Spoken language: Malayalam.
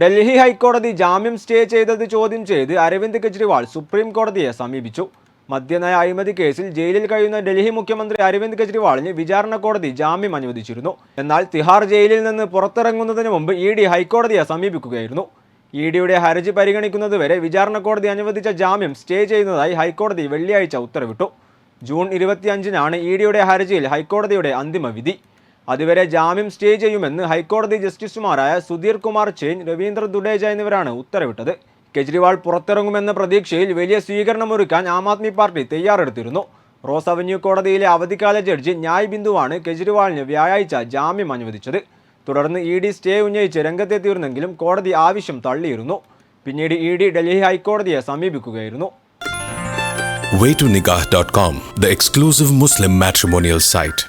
ഡൽഹി ഹൈക്കോടതി ജാമ്യം സ്റ്റേ ചെയ്തത് ചോദ്യം ചെയ്ത് അരവിന്ദ് കെജ്രിവാൾ സുപ്രീം കോടതിയെ സമീപിച്ചു. മദ്യനയ അഴിമതി കേസിൽ ജയിലിൽ കഴിയുന്ന ഡൽഹി മുഖ്യമന്ത്രി അരവിന്ദ് കെജ്രിവാളിന് വിചാരണ കോടതി ജാമ്യം അനുവദിച്ചിരുന്നു. എന്നാൽ തിഹാർ ജയിലിൽ നിന്ന് പുറത്തിറങ്ങുന്നതിന് മുമ്പ് ഇ ഡി ഹൈക്കോടതിയെ സമീപിക്കുകയായിരുന്നു. ഇ ഡിയുടെ ഹർജി പരിഗണിക്കുന്നതുവരെ വിചാരണ കോടതി അനുവദിച്ച ജാമ്യം സ്റ്റേ ചെയ്യുന്നതായി ഹൈക്കോടതി വെള്ളിയാഴ്ച ഉത്തരവിട്ടു. ജൂൺ ഇരുപത്തിയഞ്ചിനാണ് ഇ ഡിയുടെ ഹർജിയിൽ ഹൈക്കോടതിയുടെ അന്തിമ വിധി. അതുവരെ ജാമ്യം സ്റ്റേ ചെയ്യുമെന്ന് ഹൈക്കോടതി ജസ്റ്റിസുമാരായ സുധീർ കുമാർ ചെയിൻ രവീന്ദ്ര ദുഡേജ എന്നിവരാണ് ഉത്തരവിട്ടത്. കെജ്രിവാൾ പുറത്തിറങ്ങുമെന്ന പ്രതീക്ഷയിൽ വലിയ സ്വീകരണമൊരുക്കാൻ ആം ആദ്മി പാർട്ടി തയ്യാറെടുത്തിരുന്നു. റോസ് അവന്യൂ കോടതിയിലെ അവധിക്കാല ജഡ്ജി ന്യായ് ബിന്ദുവാണ് കെജ്രിവാളിന് വ്യാഴാഴ്ച ജാമ്യം അനുവദിച്ചത്. തുടർന്ന് ഇ ഡി സ്റ്റേ ഉന്നയിച്ച് രംഗത്തെത്തിയിരുന്നെങ്കിലും കോടതി ആവശ്യം തള്ളിയിരുന്നു. പിന്നീട് ഇ ഡി ഡൽഹി ഹൈക്കോടതിയെ സമീപിക്കുകയായിരുന്നു. Waytonikah.com, the exclusive Muslim matrimonial site.